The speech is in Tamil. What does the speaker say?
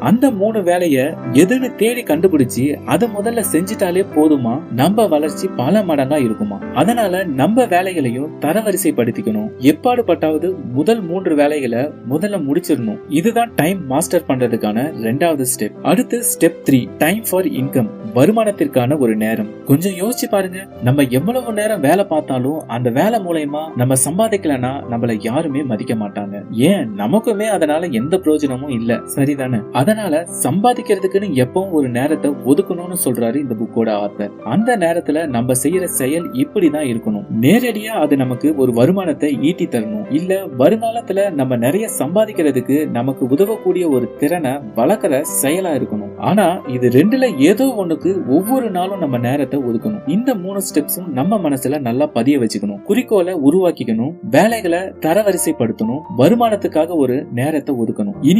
அந்த மூணு வேலைய எதுன்னு தேடி கண்டுபிடிச்சு அதை முதல்ல செஞ்சுட்டாலே போதுமா? நம்ம வளர்ச்சி பல மடங்கா இருக்குமா? அதனால நம்ம வேலைகளையும் தரவரிசைப்படுத்திக்கணும். எப்பாடு பட்டாவது முதல் மூன்று வேலைகளை முதல்ல முடிச்சிடணும். இதுதான் டைம் மாஸ்டர் பண்றதுக்கான ரெண்டாவது ஸ்டெப். அடுத்து step three time for income வருமானத்திற்கான ஒரு நேரம். கொஞ்சம் யோசிச்சு பாருங்க. நம்ம எவ்வளவு நேரம் வேலை பார்த்தாலும் அந்த வேலை மூலயமா நம்ம சம்பாதிக்கலனா நம்மள யாருமே மதிக்க மாட்டாங்க. ஏன்? நமக்குமே அதனால எந்த பிரயோஜனமும் இல்ல. சரிதானே? அதனால சம்பாதிக்கிறதுக்குன்னு எப்பவும் ஒரு நேரத்தை ஒதுக்கணும்னு சொல்றாரு இந்த புக்கோட ஆத்தர். அந்த நேரத்துல நம்ம செய்யற செயல் இப்படிதான் இருக்கணும். நேரடியா அது நமக்கு ஒரு வருமானத்தை ஈட்டி தரணும். இல்ல வருங்காலத்துல நம்ம நிறைய சம்பாதிக்கிறதுக்கு நமக்கு உதவக்கூடிய ஒரு திறனை வளர்க்கிற செயலா இருக்கணும். ஆனா இது ரெண்டுல ஏதோ ஒண்ணுக்கு ஒவ்வொரு நாளும் நம்ம நேரத்தை ஒதுக்கணும். இந்த மூணு ஸ்டெப்ஸும் நம்ம மனசுல நல்லா பதிய வச்சுக்கணும். குறிக்கோளை உருவாக்கிக்கணும். வேலைகளை தரவரிசைப்படுத்தணும். வருமானத்துக்காக ஒரு நேரத்தை ஒதுக்கணும். இனி